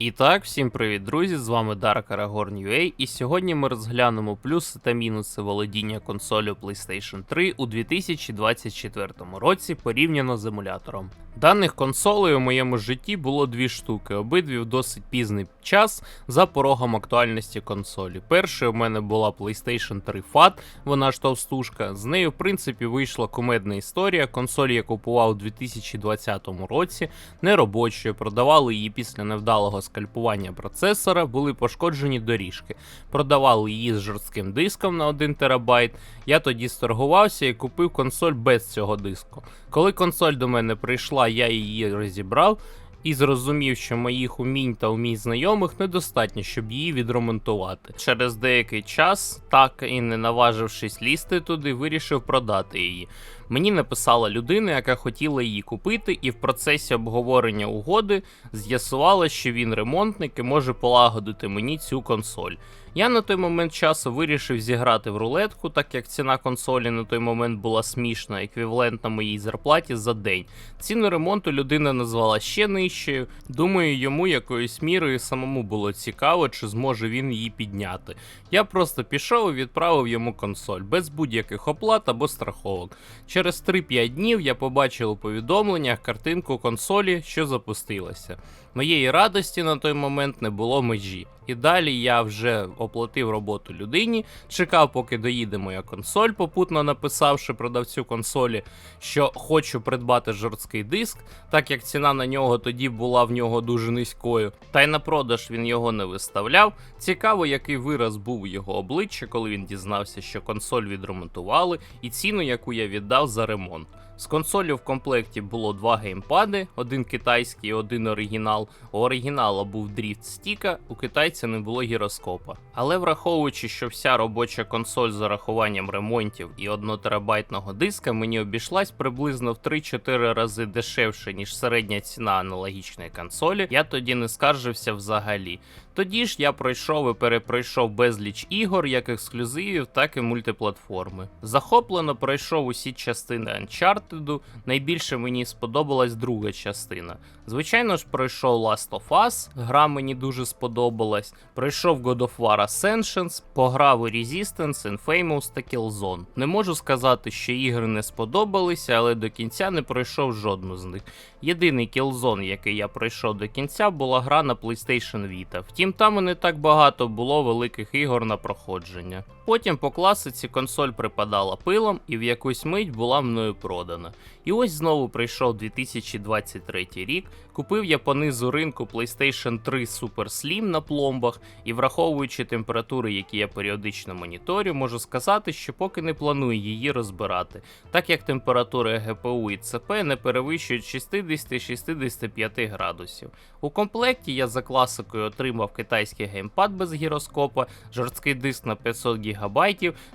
І так, всім привіт, друзі! З вами Дарк Арагорн UA, і сьогодні ми розглянемо плюси та мінуси володіння консолю PlayStation 3 у 2024 році порівняно з емулятором. Даних консолей у моєму житті було дві штуки, обидві в досить пізний час за порогом актуальності консолі. Першою у мене була PlayStation 3 FAT, вона ж товстушка. З нею, в принципі, вийшла кумедна історія. Консоль я купував у 2020 році, неробочою, продавали її після невдалого скальпування процесора, були пошкоджені доріжки. Продавали її з жорстким диском на 1 терабайт. Я тоді сторгувався і купив консоль без цього диску. Коли консоль до мене прийшла, я її розібрав. І зрозумів, що моїх умінь та умінь знайомих недостатньо, щоб її відремонтувати. Через деякий час, так і не наважившись лізти туди, вирішив продати її. Мені написала людина, яка хотіла її купити, і в процесі обговорення угоди з'ясувала, що він ремонтник і може полагодити мені цю консоль. Я на той момент часу вирішив зіграти в рулетку, так як ціна консолі на той момент була смішна, еквівалентна моїй зарплаті за день. Ціну ремонту людина назвала ще нижчою. Думаю, йому якоюсь мірою самому було цікаво, чи зможе він її підняти. Я просто пішов і відправив йому консоль без будь-яких оплат або страховок. Через 3-5 днів я побачив у повідомленнях картинку консолі, що запустилася. Моєї радості на той момент не було межі. І далі я вже оплатив роботу людині, чекав, поки доїде моя консоль, попутно написавши продавцю консолі, що хочу придбати жорсткий диск, так як ціна на нього тоді була в нього дуже низькою. Та й на продаж він його не виставляв. Цікаво, який вираз був у його обличчя, коли він дізнався, що консоль відремонтували, і ціну, яку я віддав за ремонт. З консолі в комплекті було два геймпади, один китайський і один оригінал. У оригінала був дріфт стіка, у китайця не було гіроскопа. Але враховуючи, що вся робоча консоль з урахуванням ремонтів і 1 терабайтного диска мені обійшлась приблизно в 3-4 рази дешевше, ніж середня ціна аналогічної консолі, я тоді не скаржився взагалі. Тоді ж я пройшов і перепройшов безліч ігор, як ексклюзивів, так і мультиплатформи. Захоплено пройшов усі частини Uncharted, найбільше мені сподобалась друга частина. Звичайно ж, пройшов Last of Us, гра мені дуже сподобалась. Пройшов God of War Ascensions, пограв у Resistance, Infamous та Killzone. Не можу сказати, що ігри не сподобалися, але до кінця не пройшов жодну з них. Єдиний Killzone, який я пройшов до кінця, була гра на PlayStation Vita. Втім, там не так багато було великих ігор на проходження. Потім по класиці консоль припадала пилом і в якусь мить була мною продана. І ось знову прийшов 2023 рік. Купив я по низу ринку PlayStation 3 Super Slim на пломбах, і враховуючи температури, які я періодично моніторю, можу сказати, що поки не планую її розбирати, так як температури ГПУ і ЦП не перевищують 60-65 градусів. У комплекті я за класикою отримав китайський геймпад без гіроскопа, жорсткий диск на 500 ГБ,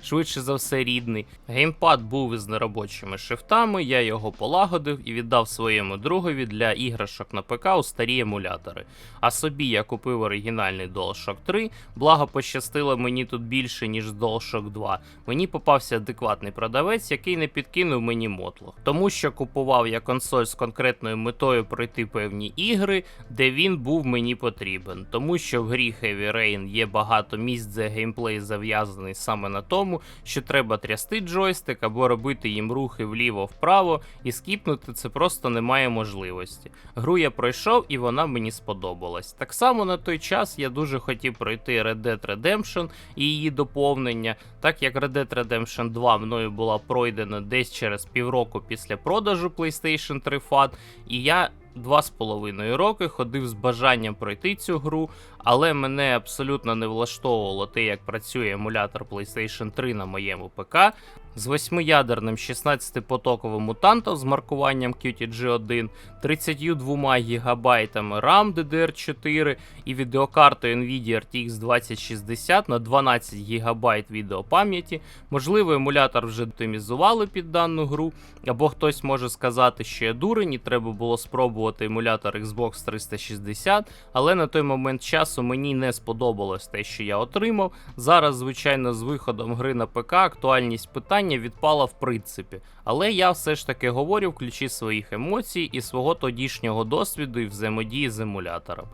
швидше за все рідний. Геймпад був із неробочими шифтами, я його полагодив і віддав своєму другові для іграшок на ПК у старі емулятори. А собі я купив оригінальний DualShock 3, благо пощастило мені тут більше, ніж DualShock 2. Мені попався адекватний продавець, який не підкинув мені мотлох. Тому що купував я консоль з конкретною метою пройти певні ігри, де він був мені потрібен. Тому що в грі Heavy Rain є багато місць, де геймплей зав'язаний саме на тому, що треба трясти джойстик або робити їм рухи вліво-вправо, і скіпнути це просто немає можливості. Гру я пройшов і вона мені сподобалась. Так само на той час я дуже хотів пройти Red Dead Redemption і її доповнення, так як Red Dead Redemption 2 мною була пройдена десь через півроку після продажу PlayStation 3 FAT, і я. Два з половиною роки ходив з бажанням пройти цю гру, але мене абсолютно не влаштовувало те, як працює емулятор PlayStation 3 на моєму ПК. З восьмиядерним 16-потоковим мутантом з маркуванням QTG1, 32 ГБ RAM DDR4 і відеокартою Nvidia RTX 2060 на 12 ГБ відеопам'яті. Можливо, емулятор вже оптимізували під дану гру, або хтось може сказати, що я дурень і треба було спробувати емулятор Xbox 360, але на той момент часу мені не сподобалось те, що я отримав. Зараз, звичайно, з виходом гри на ПК актуальність питань питання відпала в принципі. Але я все ж таки говорю в ключі своїх емоцій і свого тодішнього досвіду і взаємодії з емулятором.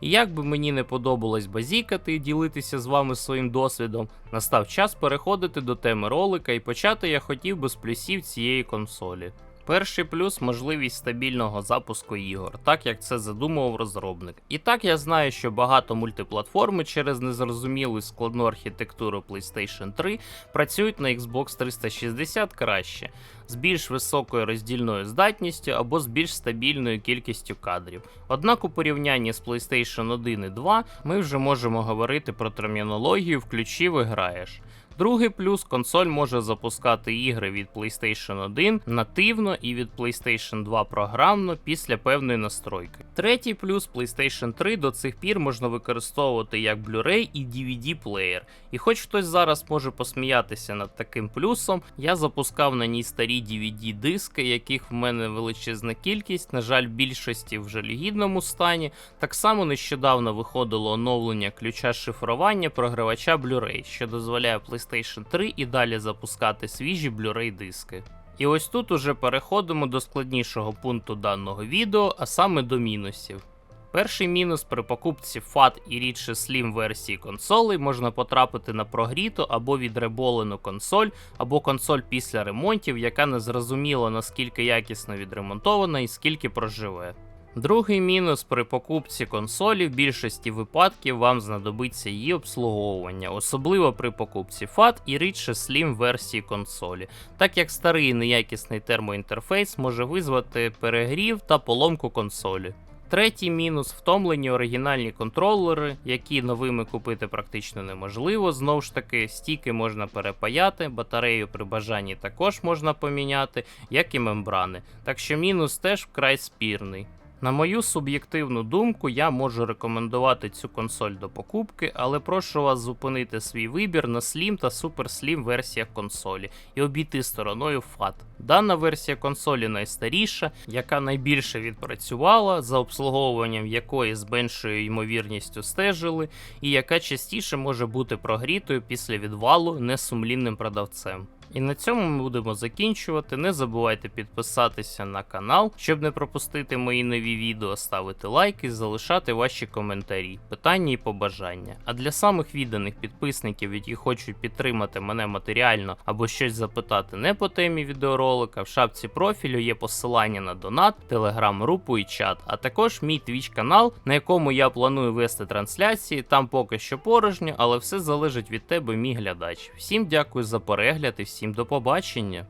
І як би мені не подобалось базікати і ділитися з вами своїм досвідом, настав час переходити до теми ролика і почати я хотів би з плюсів цієї консолі. Перший плюс можливість стабільного запуску ігор, так як це задумував розробник. І так я знаю, що багато мультиплатформи через незрозумілу складну архітектуру PlayStation 3 працюють на Xbox 360 краще, з більш високою роздільною здатністю або з більш стабільною кількістю кадрів. Однак у порівнянні з PlayStation 1 і 2 ми вже можемо говорити про термінологію включив і граєш. Другий плюс консоль може запускати ігри від PlayStation 1 нативно і від PlayStation 2 програмно після певної настройки. Третій плюс PlayStation 3 до цих пір можна використовувати як Blu-ray і DVD плеєр. І хоч хтось зараз може посміятися над таким плюсом, я запускав на ній старі DVD диски, яких в мене величезна кількість, на жаль, більшості в жалюгідному стані. Так само нещодавно виходило оновлення ключа шифрування програвача Blu-ray, що дозволяє PlayStation 3 і далі запускати свіжі Blu-ray диски. І ось тут уже переходимо до складнішого пункту даного відео, а саме до мінусів. Перший мінус при покупці FAT і рідше Slim версії консолей можна потрапити на прогріту або відреболену консоль, або консоль після ремонтів, яка не зрозуміла наскільки якісно відремонтована і скільки проживе. Другий мінус при покупці консолі в більшості випадків вам знадобиться її обслуговування, особливо при покупці FAT і рідше Slim версії консолі, так як старий неякісний термоінтерфейс може визвати перегрів та поломку консолі. Третій мінус втомлені оригінальні контролери, які новими купити практично неможливо. Знову ж таки, стіки можна перепаяти, батарею при бажанні також можна поміняти, як і мембрани. Так що мінус теж вкрай спірний. На мою суб'єктивну думку, я можу рекомендувати цю консоль до покупки, але прошу вас зупинити свій вибір на Slim та Super Slim версіях консолі і обійти стороною FAT. Дана версія консолі найстаріша, яка найбільше відпрацювала, за обслуговуванням якої з меншою ймовірністю стежили, і яка частіше може бути прогрітою після відвалу несумлінним продавцем. І на цьому ми будемо закінчувати. Не забувайте підписатися на канал, щоб не пропустити мої нові відео, ставити лайки, залишати ваші коментарі, питання і побажання. А для самих відданих підписників, які хочуть підтримати мене матеріально або щось запитати не по темі відеоролика, в шапці профілю є посилання на донат, телеграм-групу і чат, а також мій твіч канал, на якому я планую вести трансляції. Там поки що порожньо, але все залежить від тебе, мій глядач. Всім дякую за перегляд і всім до побачення.